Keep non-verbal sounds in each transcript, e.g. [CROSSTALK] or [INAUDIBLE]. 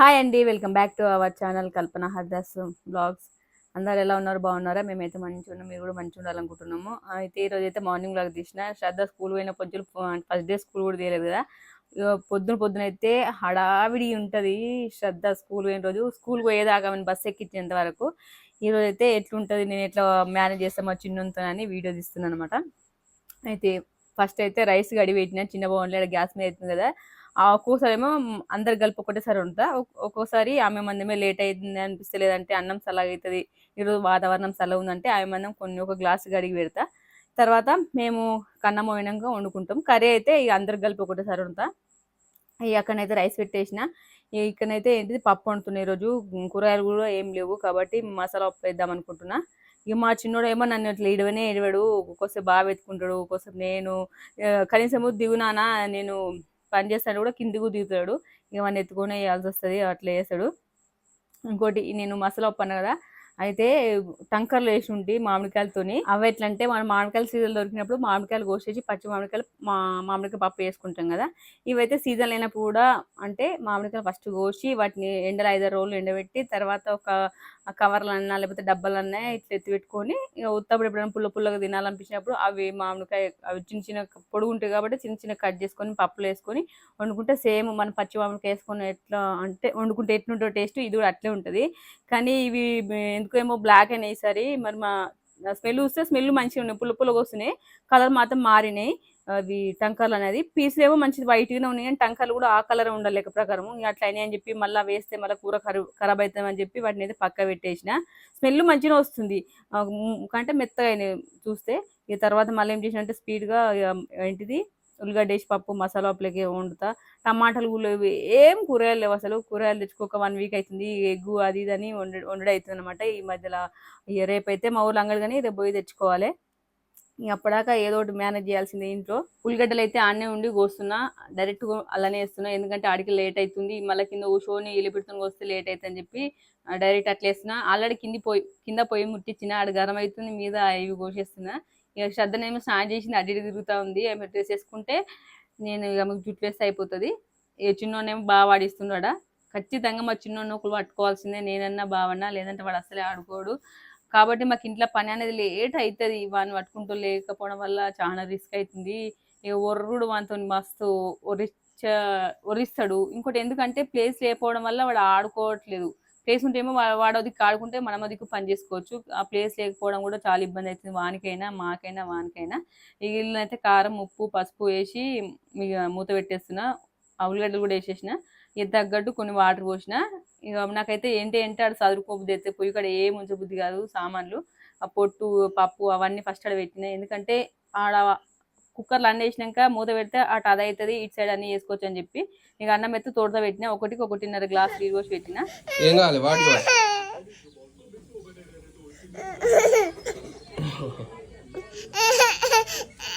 Hi అండి welcome back to our channel Kalpana Hardas blogs అందరు ఎలా ఉన్నారు? బాగున్నారా? మేమైతే మంచిగా ఉన్నాం మీరు కూడా మంచిగా ఉండాలనుకుంటున్నాము. అయితే ఈరోజు అయితే మార్నింగ్ బ్లాగ్ తీసిన. శ్రద్ధ స్కూల్ పోయిన పొద్దులు ఫస్ట్ డే స్కూల్ కూడా తీయలేదు కదా. పొద్దున పొద్దున అయితే హడావిడి ఉంటుంది శ్రద్ధ స్కూల్ పోయిన రోజు. స్కూల్ పోయేదాకా మేము బస్సు ఎక్కించేంత వరకు. ఈరోజు అయితే ఎట్లుంటుంది నేను ఎట్లా మేనేజ్ చేస్తామో చిన్నంతో అని వీడియో తీస్తున్నాను అనమాట అయితే ఫస్ట్ అయితే రైస్ గడి పెట్టిన చిన్న బౌన్లో గ్యాస్ మీద అవుతుంది కదా ఆ ఒక్కోసారి ఏమో అందరు కలిపి ఒకటేసారి ఉంటా ఒక్కోసారి ఆమె మందమే లేట్ అవుతుంది అనిపిస్తే లేదంటే అన్నం చల్లగా అవుతుంది ఈరోజు వాతావరణం చల్లగా ఉందంటే ఆమె మందం కొన్ని ఒక గ్లాస్ గడిగి పెడతా. తర్వాత మేము కన్నం పోయినాక వండుకుంటాం. కర్రీ అయితే ఇక అందరు కలిపి ఒకటేసారి ఉంటా ఇక అక్కడనైతే రైస్ పెట్టేసిన ఇక్కడైతే ఇక్కడనైతే ఏంటిది పప్పు వండుతున్నాయి ఈరోజు. కూరగాయలు కూడా ఏం లేవు కాబట్టి మసాలా పప్పు వేద్దాం అనుకుంటున్నా. ఇక మా చిన్నోడు ఏమో నన్ను ఇట్లా ఇడవనే ఇడవాడు ఒక్కోసేపు బాగా వెతుకుంటాడు ఒక్కోసారి నేను కనీసము దిగునానా నేను పని చేస్తాడు కూడా కిందికి దిగుతాడు. ఇక మన ఎత్తుకొని వేయాల్సి వస్తుంది అట్లా వేస్తాడు. ఇంకోటి నేను మసాలా ఒప్పాను కదా అయితే టంకర్లు వేసి ఉండి మామిడికాయలతోని. అవి ఎట్లా అంటే మనం మామిడికాయలు సీజన్ దొరికినప్పుడు మామిడికాయలు కోసేసి పచ్చి మామిడికాయలు మా మామిడికాయ పప్పు వేసుకుంటాం కదా. ఇవైతే సీజన్ లేనప్పుడు కూడా అంటే మామిడికాయలు ఫస్ట్ కోసి వాటిని ఎండలు ఐదారు రోజులు ఎండబెట్టి తర్వాత ఒక కవర్లన్నా లేకపోతే డబ్బాలన్నా ఇట్లా ఎత్తి పెట్టుకొని ఇక ఉత్తప్పుడు ఎప్పుడైనా పుల్ల పుల్లగా తినాలనిపించినప్పుడు అవి మామిడికాయ అవి చిన్న చిన్న పొడుగు ఉంటాయి కాబట్టి చిన్న చిన్న కట్ చేసుకొని పప్పులు వేసుకొని వండుకుంటే సేమ్ మన పచ్చి మామిడికాయ వేసుకొని ఎట్లా అంటే వండుకుంటే ఎట్లుంటో టేస్ట్ ఇది కూడా అట్లే ఉంటుంది. కానీ ఇవి ఎందుకేమో బ్లాక్ అయినాయి సరి మరి మా స్మెల్ చూస్తే స్మెల్ మంచిగా ఉన్నాయి పుల్ల పుల్లగా వస్తున్నాయి. కలర్ మాత్రం మారినాయి. అవి టంకర్లు అనేది పీసులు ఏమో మంచిది వైట్గానే ఉన్నాయి కానీ టంకర్లు కూడా ఆ కలర్ ఉండాలి లెక్క ప్రకారం అట్లా అయినాయి అని చెప్పి మళ్ళీ వేస్తే మళ్ళీ కూర ఖరాబ్ ఖరాబ్ అవుతామని చెప్పి వాటిని అయితే పక్క పెట్టేసిన. స్మెల్ మంచిగా వస్తుంది. కంటే మెత్తగా అయినాయి చూస్తే. ఇక తర్వాత మళ్ళీ ఏం చేసిన అంటే స్పీడ్గా ఏంటిది? ఉల్లిగడ్డ వేసి పప్పు మసాలా పప్పులకి వండుతా. టమాటాలు కూడా ఏం కూరగాయలు లేవు అసలు. కూరగాయలు తెచ్చుకోక వన్ వీక్ అవుతుంది ఎగ్గు అది ఇది అని వండ వండడం అవుతుంది అనమాట ఈ మధ్యలో. రేపు రేపైతే మా ఊర్లో అంగడి కానీ రేపు పోయి తెచ్చుకోవాలి. ఇంక అప్పటిదాకా ఏదో ఒకటి మేనేజ్ చేయాల్సిందే ఇంట్లో. ఉల్లిగడ్డలు అయితే ఆడనే ఉండి కోస్తున్నా డైరెక్ట్ అలానే వేస్తున్నా. ఎందుకంటే ఆడికి లేట్ అవుతుంది మళ్ళీ కింద షోని ఎలిపెడుతుని వస్తే లేట్ అవుతుంది అని చెప్పి డైరెక్ట్ అట్లా వేస్తున్నా. ఆల్రెడీ కింది పోయి కింద పొయ్యి ముట్టించిన ఆడ గరం అవుతుంది మీద ఇవి కోసేస్తున్నా. ఇక శ్రద్ధనేమో స్నానం చేసింది అడ్డి తిరుగుతూ ఉంది. ఆమె డ్రెస్ వేసుకుంటే నేను ఇక మీకు జుట్టు వేస్తే అయిపోతుంది. ఇక చిన్నోనేమో బాగా వాడిస్తున్నాడా ఖచ్చితంగా మా చిన్నోడిని ఒకరు పట్టుకోవాల్సిందే. నేనన్నా బావన్నా లేదంటే వాడు అసలే ఆడుకోడు. కాబట్టి మాకు ఇంట్లో పని అనేది లేట్ అవుతుంది వాడిని పట్టుకుంటూ లేకపోవడం వల్ల చాలా రిస్క్ అవుతుంది ఒర్రుడు వానితో మస్తు ఒరిచ్చ ఒరిస్తాడు. ఇంకోటి ఎందుకంటే ప్లేస్ లేకపోవడం వల్ల వాడు ఆడుకోవట్లేదు. ప్లేస్ ఉంటేమో వాడు దిక్కు ఆడుకుంటే మనం దిక్కు పని చేసుకోవచ్చు. ఆ ప్లేస్ లేకపోవడం కూడా చాలా ఇబ్బంది అవుతుంది వానికైనా మాకైనా వానికైనా. ఇక కారం ఉప్పు పసుపు వేసి ఇక మూత పెట్టేస్తున్నా. ఆ ఉల్లిగడ్డలు కూడా వేసేసిన. ఇది తగ్గట్టు కొన్ని వాటర్ పోసిన. ఇక నాకైతే ఏంటి ఏంటి ఆడ చదువుకోబుద్ది అయితే పొయ్యి కాడ ఏం ఉంచబుద్ధి కాదు సామాన్లు. ఆ పొట్టు పప్పు అవన్నీ ఫస్ట్ ఆడ పెట్టిన. ఎందుకంటే ఆడ కుక్కర్లో అన్నీ వేసినాక మూత పెడితే అటు అది అవుతుంది ఇటు సైడ్ అన్నీ వేసుకోవచ్చు అని చెప్పి. ఇక అన్నం ఎత్తు తోడుతో పెట్టిన. ఒకటికి ఒకటిన్నర గ్లాస్ నీరు పోసి పెట్టిన. ఏం కావాలి? వాటి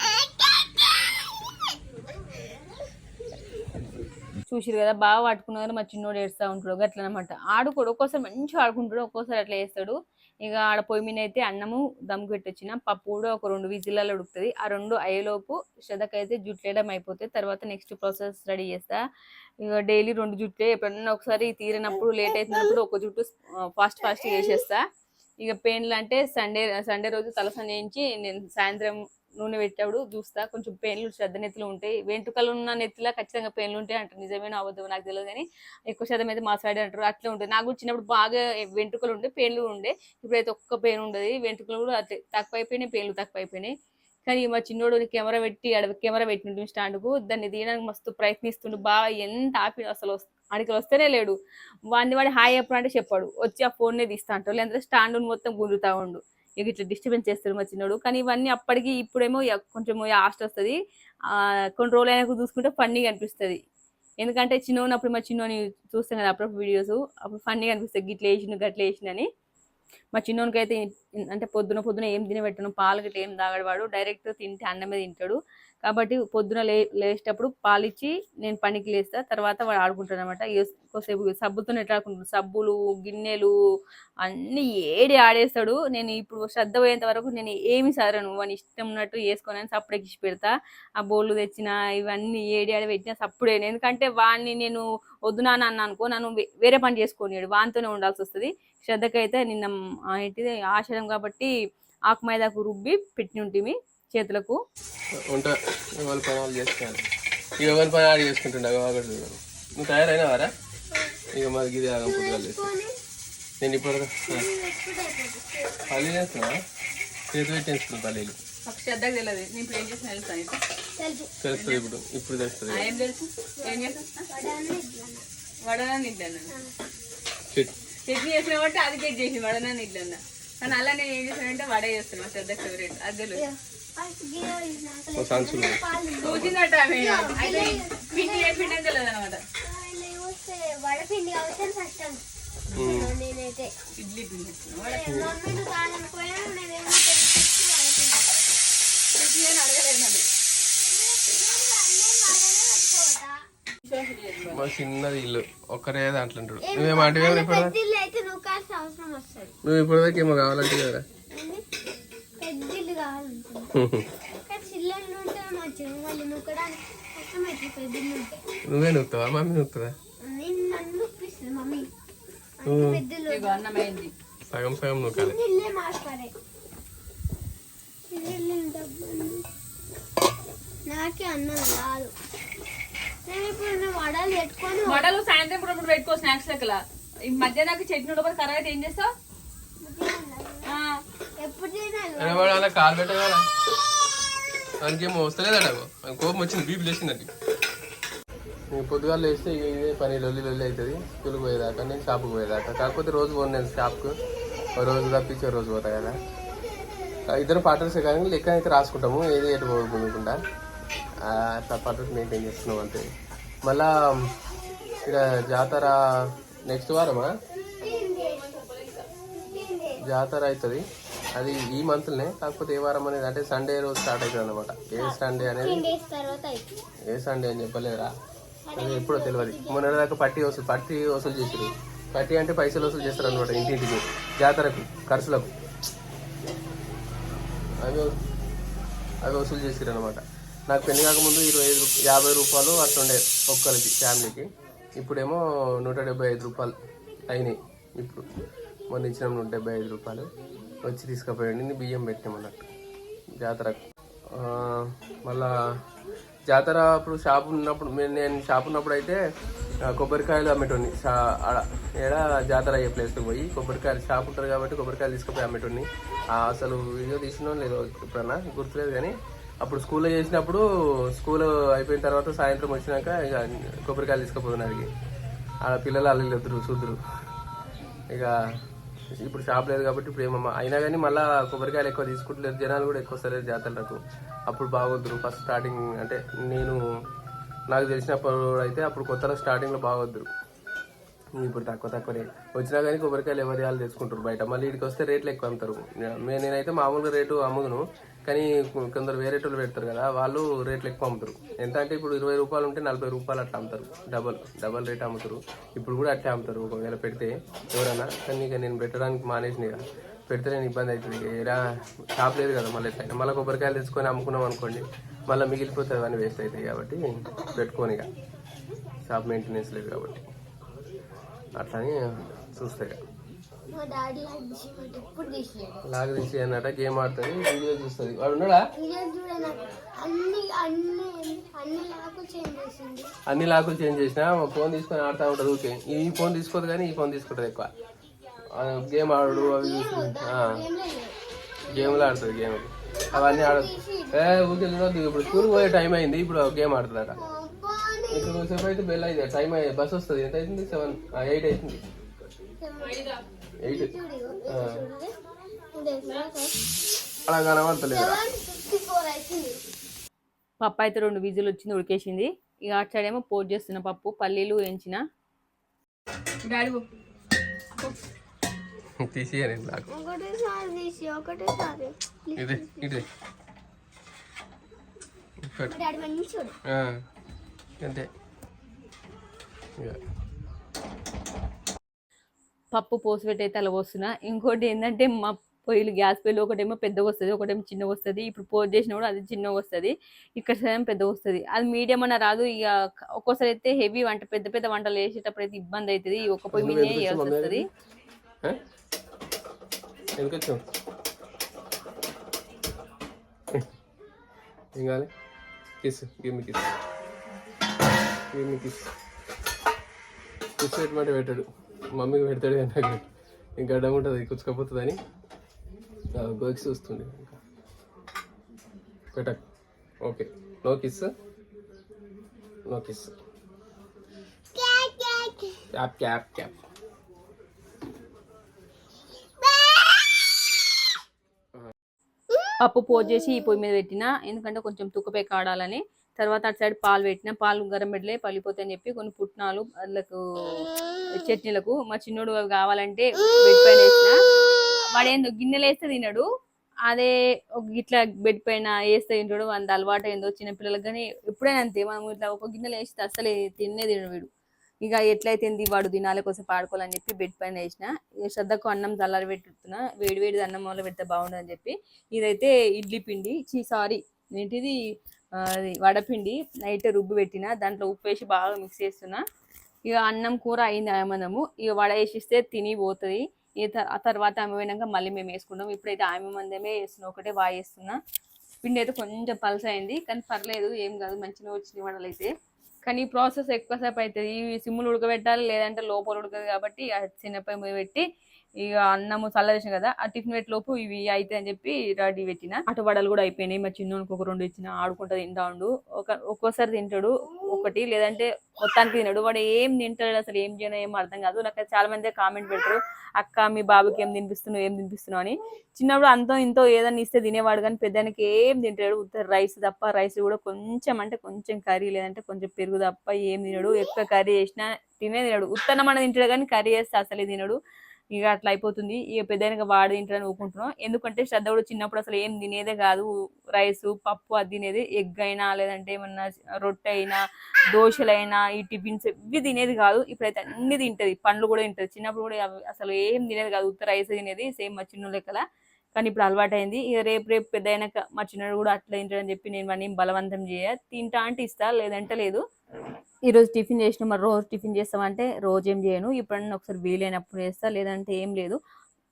[LAUGHS] చూసిరు కదా బాగా పట్టుకున్నారు మా చిన్నోడు ఏడుస్తూ ఉంటాడు గట్ల అనమాట ఆడుకోడు ఒక్కోసారి మంచిగా ఆడుకుంటాడు ఒక్కోసారి అట్లా వేస్తాడు ఇక ఆడ పొయ్యి మీద అయితే అన్నము దమ్ము పెట్టొచ్చిన పప్పు కూడా ఒక రెండు విజిల్లలో ఉడుకుతుంది. ఆ రెండు అయ్యేలోపు శ్రద్ధకైతే జుట్లేయడం అయిపోతే తర్వాత నెక్స్ట్ ప్రాసెస్ రెడీ చేస్తా. ఇక డైలీ రెండు జుట్లే ఎప్పుడన్నా ఒకసారి తీరినప్పుడు లేట్ అవుతున్నప్పుడు ఒక జుట్టు ఫాస్ట్ ఫాస్ట్ చేసేస్తా. ఇక పెయిన్లు అంటే సండే సండే రోజు తలసన చేయించి నేను సాయంత్రం నూనె పెట్టాడు చూస్తా. కొంచెం పెయిన్లు శ్రద్ధ నెత్తులు ఉంటాయి. వెంట్రుకలు ఉన్న నెత్తిలో ఖచ్చితంగా పెయిన్లు ఉంటాయి అంటారు. నిజమేనా అవద్దు నాకు తెలియదు కానీ ఎక్కువ శాతం అయితే మా సైడ్ అంటారు. అట్లా ఉంటుంది. నాకు చిన్నప్పుడు బాగా వెంట్రుకలు ఉండే పెయిన్లు ఉండే. ఇప్పుడైతే ఒక్క పెయిన్ ఉండదు. వెంట్రుకలు కూడా అట్లే తక్కువ అయిపోయినాయి పెయిన్లు తక్కువ అయిపోయినాయి కానీ మా చిన్నోడు కెమెరా పెట్టి అడవి కెమెరా పెట్టినట్టు స్టాండ్కు. దాన్ని తీయడానికి మస్తు ప్రయత్నిస్తుండు. బాగా ఎంత ఆపి అసలు అడికలు వస్తేనే లేడు. వాడిని వాడి హాయ్ ఎప్పుడు అంటే చెప్పాడు. వచ్చి ఆ ఫోన్నే తీస్తా అంటాడు. లేదంటే స్టాండ్ మొత్తం గుంజుతా ఉండు. ఇక ఇట్లా డిస్టర్బెన్స్ చేస్తారు మా చిన్నోడు. కానీ ఇవన్నీ అప్పటికి ఇప్పుడేమో కొంచెం ఆస్ట్ వస్తుంది. కొన్ని రోజులు అయినా చూసుకుంటే ఫన్నీగా అనిపిస్తుంది. ఎందుకంటే చిన్నప్పుడు ఉన్నప్పుడు మా చిన్నోని చూస్తాం కదా అప్పుడప్పుడు వీడియోస్ అప్పుడు ఫన్నీగా అనిపిస్తుంది. గిట్ల వేసిన గట్ల వేసిన అని. మా చిన్నోనికి అయితే అంటే పొద్దున పొద్దున ఏం తినబెట్టను? పాలు గిట్ల ఏం తాగడు వాడు. డైరెక్ట్ తింటే అన్నమే తింటాడు. కాబట్టి పొద్దున లే లేచేటప్పుడు పాలు ఇచ్చి నేను పనికి లేస్తా. తర్వాత వాడు ఆడుకుంటాడు అనమాట ఎక్కువసేపు సబ్బుతో ఎట్లా ఆడుకుంటాడు? సబ్బులు గిన్నెలు అన్ని ఏడి ఆడేస్తాడు. నేను ఇప్పుడు శ్రద్ధ పోయేంత వరకు నేను ఏమి సరను. వాని ఇష్టం ఉన్నట్టు వేసుకొని సప్పుడేకి ఇచ్చి పెడతా. ఆ బోళ్ళు తెచ్చిన ఇవన్నీ ఏడి ఆడి పెట్టిన సప్పుడే. ఎందుకంటే వాడిని నేను వద్దు అన్న అనుకో నన్ను వేరే పని చేసుకొని వానితోనే ఉండాల్సి వస్తుంది. శ్రద్ధకైతే నిన్న ఏంటిది ఆషాఢం కాబట్టి ఆకు మైదాకు రుబ్బి పెట్టి ఉంటుంది చేతులకు. వంట ఎవరి చేస్తాను. ఇక చేసుకుంటుండే ఇక ఆగం చేస్తాను నేను ఇప్పుడు పల్లీలు చేతి పెట్టి వేసుకున్నాను పల్లీలు. ఇప్పుడు చేసిన తెలుస్తుంది తెలుస్తుంది. చట్నీ. చేసిన బట్టి అది కేక్ చేసి వడనా నిడ్లన్నా కానీ అలా నేను ఏం చేశానంటే వడ చేస్తున్నా శ్రద్ధ ఫేవరెట్. అది తెలియదు ఓ సంచులు చూసిందట ఆమె. అయితే పిండి ఏ పిండి అని తెలియదు అనమాట నేనైతే. ఇడ్లీ పిండి అడగలేదు మా చిన్నది ఇల్లు. ఒక్కరే దాంట్లో నువ్వు ఇప్పటిదాకా ఏమో కావాలంటే కదా. నువ్వు నొక్కుతావా మమ్మీ నొక్కుతుందా సగం సగం నొక్కాలి నాకే అన్నం రాదు. నా వడలు సాయంత్రం పూట ఇప్పుడు పెట్టుకో స్నాక్స్ లెక్కల. ఈ మధ్య నాకు చట్నీ ఉండబోదు ఖరాబ్ అయితే ఏం చేస్తావు? కాలు పెట్టగలరా దానికేమో వస్తలేదట నాకు కోపం వచ్చింది బీపీ లేచిందండి. నేను పొద్దుగాల లేస్తే ఇదే పని లొల్లి లొల్లి అవుతుంది స్కూల్కి పోయేదాకా నేను షాప్కి పోయేదాకా. కాకపోతే రోజు పోను నేను షాప్కు. ఓ రోజు తప్పించి రోజు పోతా కదా. ఇద్దరు పార్టనర్స్ కానీ లెక్క అయితే రాసుకుంటాము ఏది ఎటు పోకుండా. అట్లా పార్టనర్స్ మెయింటైన్ చేస్తున్నాం అంతే. మళ్ళా ఇక్కడ జాతర నెక్స్ట్ వారమా? జాతర అవుతుంది అది ఈ మంత్లోనే కాకపోతే ఏ వారం అనేది అంటే సండే రోజు స్టార్ట్ అవుతుంది అనమాట ఏ సండే అనేది? ఏ సండే అని చెప్పలేరా అది ఎప్పుడో తెలియదు మొన్న దాకా పట్టి వసూలు పట్టి వసూలు చేసారు పట్టి అంటే పైసలు వసూలు చేస్తారు అనమాట ఇంటింటికి జాతరకు ఖర్చులకు. అవి అవి వసూలు చేసారు అనమాట నాకు పెళ్ళి కాకముందు ఇరవై ఐదు యాభై రూపాయలు అట్లుండే ఒక్కరికి ఫ్యామిలీకి. ఇప్పుడేమో నూట డెబ్బై ఐదు రూపాయలు అయినాయి. ఇప్పుడు మొన్న ఇచ్చిన నూట డెబ్బై ఐదు రూపాయలు వచ్చి తీసుకుపోయండి. బియ్యం పెట్టామన్నట్టు అన్నట్టు. మళ్ళా జాతర అప్పుడు షాప్ ఉన్నప్పుడు నేను షాప్ ఉన్నప్పుడు అయితే కొబ్బరికాయలు అమ్మేటోని షా ఆడ ఏడ జాతర అయ్యే ప్లేస్కి పోయి కొబ్బరికాయలు షాప్ ఉంటుంది కాబట్టి కొబ్బరికాయలు తీసుకుపోయి అమ్మేటోని అసలు వీడియో తీసినో లేదో ఎప్పుడన్నా? గుర్తులేదు కానీ అప్పుడు స్కూల్లో చేసినప్పుడు స్కూల్ అయిపోయిన తర్వాత సాయంత్రం వచ్చినాక ఇక కొబ్బరికాయలు తీసుకుపోతున్నారు ఆడ పిల్లలు అల్లు ఎదురు చూద్దరు. ఇక ఇప్పుడు షాప్ లేదు కాబట్టి ఇప్పుడు ఏమమ్మా? అయినా కానీ మళ్ళీ కొబ్బరికాయలు ఎక్కువ తీసుకుంటలేదు జనాలు కూడా ఎక్కువ వస్తలేదు జాతరలకు అప్పుడు బాగొద్దురు. ఫస్ట్ స్టార్టింగ్ అంటే నేను నాకు తెలిసినప్పుడు అయితే అప్పుడు కొత్తలో స్టార్టింగ్లో బాగొద్దురు. ఇప్పుడు తక్కువ తక్కువనే. వచ్చినా కానీ కొబ్బరికాయలు ఎవరి వాళ్ళు తెచ్చుకుంటారు బయట. మళ్ళీ ఇక్కడికి వస్తే రేట్లు ఎక్కువ అమ్ముతారు. నేనైతే మామూలుగా రేటు అమ్ముదును. కానీ కొందరు వేరేటోళ్ళు పెడతారు కదా వాళ్ళు రేట్లు ఎక్కువ అమ్ముతారు. ఎంత అంటే ఇప్పుడు ఇరవై రూపాయలు ఉంటే నలభై రూపాయలు అట్లా అమ్ముతారు. డబల్ డబల్ రేట్ అమ్ముతారు. ఇప్పుడు కూడా అట్లా అమ్ముతారు. ఒకవేళ పెడితే ఎవరైనా కానీ ఇక నేను పెట్టడానికి మానేసిన ఇక. పెడితే నేను ఇబ్బంది అవుతుంది. ఇలా షాప్ లేదు కదా మళ్ళీ ఎట్లా మళ్ళీ కొబ్బరికాయలు తెచ్చుకొని అమ్ముకున్నాం అనుకోండి మళ్ళీ మిగిలిపోతుంది అవన్నీ వేస్ట్ అవుతాయి కాబట్టి పెట్టుకోని ఇక. షాప్ మెయింటెనెన్స్ లేదు కాబట్టి. అట్లని చూస్తాయి మా డాడీ లాగ్ తీసేవాడు ఎప్పుడు తీసేయడు లాగ్ తీసి అన్నట గేమ్ ఆడుతుంది వీడియో చూస్తుంది. వాడు ఉన్నాడా? అన్ని అన్ని అన్ని లాకు చేంజ్ చేసింది అన్ని లాకులు చేంజ్ చేసినా ఫోన్ తీసుకొని ఆడుతూ ఉంటుంది ఓకే ఈ ఫోన్ తీసుకోదు కానీ ఈ ఫోన్ తీసుకుంటుంది ఎక్కువ. గేమ్ ఆడు అవి గేమ్లు ఆడుతుంది గేమ్ అవన్నీ ఆడదు ఏ ఊరికే చూడొద్దు. ఇప్పుడు స్కూల్ పోయే టైం అయింది ఇప్పుడు గేమ్ ఆడుతుందట ఇప్పుడు కొంచెంసేపు అయితే బెల్ అయింది టైం అయ్యి బస్ వస్తుంది. ఎంత అవుతుంది? సెవెన్ ఎయిట్ అవుతుంది. ఎయిట్ అలా పప్పు అయితే రెండు విజులు వచ్చింది ఉడికేసింది. ఇక అటు సైడ్ ఏమో పోట్ చేస్తున్న పప్పు పల్లీలు వేయించిన. పో. పో. తీసేయని నాకు ఒకటేసారి తీసి ఒకటేసారి ఇది ఇది పెట్టు. డాడీ మంచోడు ఆ, అంతే ఇక. పప్పు పోసి పెట్టి అయితే అలా పోస్తున్నా ఇంకోటి ఏంటంటే మా పొయ్యిలు గ్యాస్ పొయ్యిలు ఒకటేమో పెద్దగా వస్తుంది ఒకటేమో చిన్నగా వస్తుంది. ఇప్పుడు పోస్ట్ చేసినప్పుడు అది చిన్నగా వస్తుంది ఇక్కడ సగం పెద్దగా వస్తుంది. అది మీడియం అన్న రాదు ఇక ఒక్కోసారి అయితే హెవీ వంట పెద్ద పెద్ద వంటలు వేసేటప్పుడు అయితే ఇబ్బంది అవుతుంది. ఒక్క పొయ్యి మీదే వస్తుంది. ఆ? ఎందుకు వచ్చావు ఏం కావాలి? Kiss give me kiss. Give me kiss. Kiss పెట్టమంటే పెట్టాడు. మమ్మీకి పెడతాడు కానీ నాకు ఇంకా గడ్డం ఉంటుంది కుచ్చుకపోతుందని. గోకి చూస్తుంది ఇంకా. పెట్టకు. Okay. No kiss? No kiss. Cap cap. Cap పప్పు పోజ్ చేసి ఈ పొయ్యి మీద పెట్టిన ఎందుకంటే కొంచెం తుక్కపై కాడాలని. తర్వాత అటు సైడ్ పాలు పెట్టిన పాలు గరం పెట్టలే పలిపోతాయని చెప్పి కొన్ని పుట్నాలు వాళ్ళకు చట్నీలకు మా చిన్నోడు అవి కావాలంటే బెడ్ పైన వేసిన. వాడు ఏందో గిన్నెలు వేస్తే తినడు. అదే ఒక ఇట్లా బెడ్ పైన వేస్తే తింటాడు. అంత అలవాటు ఏందో చిన్నపిల్లలకు కానీ ఎప్పుడైనా అంతే. మనం ఇట్లా ఒక గిన్నెలు వేస్తే అసలు తిన్నే తినడు వీడు. ఇక ఎట్లయితే వాడు దినాల కోసం పాడుకోవాలని చెప్పి బెడ్ పైన వేసిన. శ్రద్ధకు అన్నం చల్లారి పెట్టుతున్నా. వేడి వేడి అన్నం వల్ల పెడితే బాగుండదని చెప్పి. ఇదైతే ఇడ్లీ పిండి. చీ సారీ. ఏంటిది? వడపిండి నైట్ రుబ్బు పెట్టిన దాంట్లో ఉప్పు వేసి బాగా మిక్స్ చేస్తున్నా. ఇక అన్నం కూర అయింది ఆమెనము ఇక వడ వేసిస్తే తిని పోతుంది. ఆ తర్వాత ఆమె పోయినాక మళ్ళీ మేము వేసుకుంటాం. ఇప్పుడైతే ఆమె మందమే వేస్తున్నా ఒకటే బాగా వేస్తున్నా. పిండి అయితే కొంచెం పలస అయింది కానీ పర్లేదు ఏం కాదు మంచిగా వచ్చిన వడలు అయితే. కానీ ఈ ప్రాసెస్ ఎక్కువసేపు అవుతుంది. ఈ సిమ్ములు ఉడకబెట్టాలి లేదంటే లోపల ఉడకదు కాబట్టి చిన్నపై పెట్టి ఇక అన్నము చల్లవేసిన కదా ఆ టిఫిన్ పెట్టి లోపు ఇవి అయితే అని చెప్పి రెడీ పెట్టిన. అటు వడలు కూడా అయిపోయినాయి మా చిన్నోనికి ఒక రెండు ఇచ్చిన ఆడుకుంటా తింటా ఉండు ఒక ఒక్కోసారి తింటాడు ఒకటి లేదంటే మొత్తానికి తినడు. వాడు ఏం తింటాడు అసలు ఏం చేయను ఏం అర్థం కాదు. నాకు చాలా మంది కామెంట్ పెడతారు అక్క మీ బాబుకి ఏం తినిపిస్తున్నావు ఏం తినిపిస్తున్నావు అని. చిన్నప్పుడు అంతో ఇంతో ఏదన్నా ఇస్తే తినేవాడు కానీ పెద్దానికి ఏం తింటాడు ఉత్తర రైస్ తప్ప రైస్ కూడా కొంచెం అంటే కొంచెం కర్రీ లేదంటే కొంచెం పెరుగు తప్ప ఏం తినడు. ఎక్కువ కర్రీ చేసినా తినే తినడు. ఉత్తనం అన్న తింటాడు కానీ కర్రీ చేస్తే అసలే తినడు. ఇక అట్లా అయిపోతుంది. ఇక పెద్దగా వాడు తింటారని ఊపుకుంటున్నాం ఎందుకంటే శ్రద్ధ కూడా చిన్నప్పుడు అసలు ఏం తినేదే కాదు. రైస్ పప్పు అది తినేది. ఎగ్ అయినా లేదంటే ఏమన్నా రొట్టె అయినా దోశలైనా ఈ టిఫిన్స్ ఇవి తినేది కాదు. ఇప్పుడైతే అన్ని తింటది. పండ్లు కూడా తింటది. చిన్నప్పుడు కూడా అసలు ఏం తినేది కాదు. ఉత్త రైస్ తినేది. సేమ్ మా చిన్న లెక్కల. కానీ ఇప్పుడు అలవాటైంది. ఇక రేపు రేపు పెద్ద అయినాక మా చిన్నడు కూడా అట్లా తింటాడని చెప్పి నేను వాడిని బలవంతం చేయ? తింటా అంటే ఇస్తా లేదంటే లేదు. ఈరోజు టిఫిన్ చేసిన. మరి రోజు టిఫిన్ చేస్తామంటే రోజు ఏం చేయను. ఇప్పుడన్నా ఒకసారి వీలైనప్పుడు చేస్తా లేదంటే ఏం లేదు.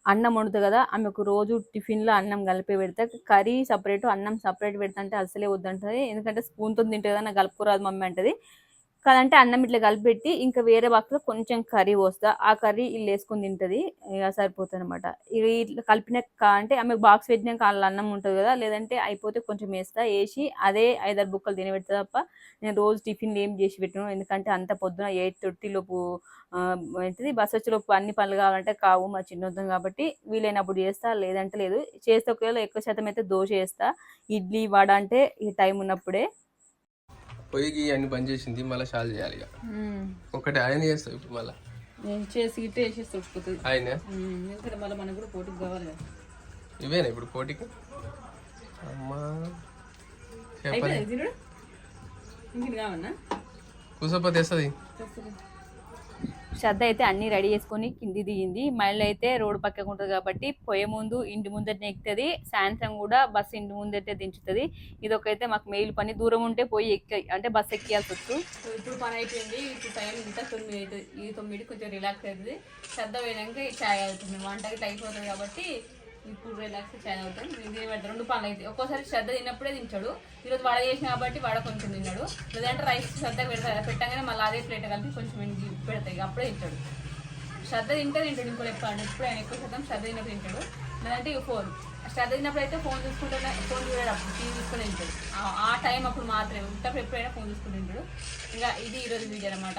అన్నం వండుతా కదా ఆమెకు రోజు టిఫిన్లో అన్నం కలిపి పెడతా. కర్రీ సపరేట్ అన్నం సపరేట్ పెడతా అంటే అసలే వద్దంటది. ఎందుకంటే స్పూన్తో తింటే కదా నాకు కలుపుకోరాదు మమ్మీ అంటది. కాదంటే అన్నం ఇట్లా కలిపెట్టి ఇంకా వేరే బాక్స్లో కొంచెం కర్రీ పోస్తా. ఆ కర్రీ ఇల్లు వేసుకొని తింటది. ఇక సరిపోతుంది అనమాట ఇక ఇట్లా కలిపిన అంటే ఆమె బాక్స్ పెట్టినాక వాళ్ళ అన్నం ఉంటుంది కదా లేదంటే అయిపోతే కొంచెం వేస్తా. వేసి అదే ఐదారు బుక్కలు తినబెడతా తప్ప నేను రోజు టిఫిన్ ఏం చేసి పెట్టను. ఎందుకంటే అంత పొద్దున ఎయిట్ థర్టీ లోపు ఏంటిది బస్ వచ్చేలోపు అన్ని పనులు కావాలంటే కావు మా చిన్నోద్దం కాబట్టి వీలైనప్పుడు చేస్తా లేదంటే లేదు. చేస్తే ఒకవేళ ఎక్కువ శాతం అయితే దోశ చేస్తా. ఇడ్లీ వడ అంటే ఈ టైం ఉన్నప్పుడే పొయ్యికి అన్ని బంద్ చేసింది మళ్ళీ షాల్ చేయాలి ఇక. ఒకటి ఆయన చేస్తావు ఇప్పుడు మళ్ళీ. చేసి తుడుచుకుంటుంది ఆయన? ఎందుకంటే మళ్ళీ మనకు కూడా పోటీకి కావాలి కదా. ఇవేనా ఇప్పుడు పోటీకి? అమ్మా. కావన్నా కూసపోతే వేస్తుంది. శ్రద్ధ అయితే అన్ని రెడీ చేసుకొని కింది దిగింది. మళ్ళీ అయితే రోడ్డు పక్కకు ఉంటుంది కాబట్టి పోయే ముందు ఇంటి ముందట ఎక్కుతుంది. సాయంత్రం కూడా బస్సు ఇంటి ముందటే దించుతుంది. ఇది ఒకైతే మాకు మెయిల్ పని. దూరం ఉంటే పోయి ఎక్క అంటే బస్సు ఎక్కియాల్సి వచ్చు. ఇప్పుడు పని అయిపోయింది. ఇప్పుడు టైం ఇంకా తొమ్మిది అవుతుంది ఈ తొమ్మిది కొంచెం రిలాక్స్ అవుతుంది శ్రద్ధ పోయినాక ఈ ఛాయ్ అవుతుంది వంటకి ఇట్లా అయిపోతుంది కాబట్టి ఇప్పుడు రిలాక్స్ ఛాయ్ అవుతాం. దీని బట్టి రెండు పనులు అవుతాయి ఒక్కోసారి శ్రద్ధ తిన్నప్పుడే తింటాడు. ఈరోజు వడ చేసిన కాబట్టి వడ కొంచెం తిన్నాడు. లేదంటే రైస్ శ్రద్ధ పెడతాడు. పెట్టగానే మళ్ళీ అదే ప్లేట్ కలిపి కొంచెం పెడతాయి అప్పుడే తింటాడు. శ్రద్ధ తింటే తింటాడు. ఇంకో ఎప్పుడు ఇప్పుడు ఆయన ఎక్కువ శాతం శ్రద్ధ తిన్నప్పుడు తింటాడు. లేదంటే ఇక ఫోన్ శ్రద్ధ తిన్నప్పుడు అయితే ఫోన్ చూసుకుంటే ఫోన్ చూడాడు అప్పుడు టీవీ చూసుకొని తింటాడు. ఆ- ఆ టైం అప్పుడు మాత్రమే. ఉంటప్పుడు ఎప్పుడైనా ఫోన్ చూసుకుని తింటాడు. ఇంకా ఇది ఈరోజు వీడియో అనమాట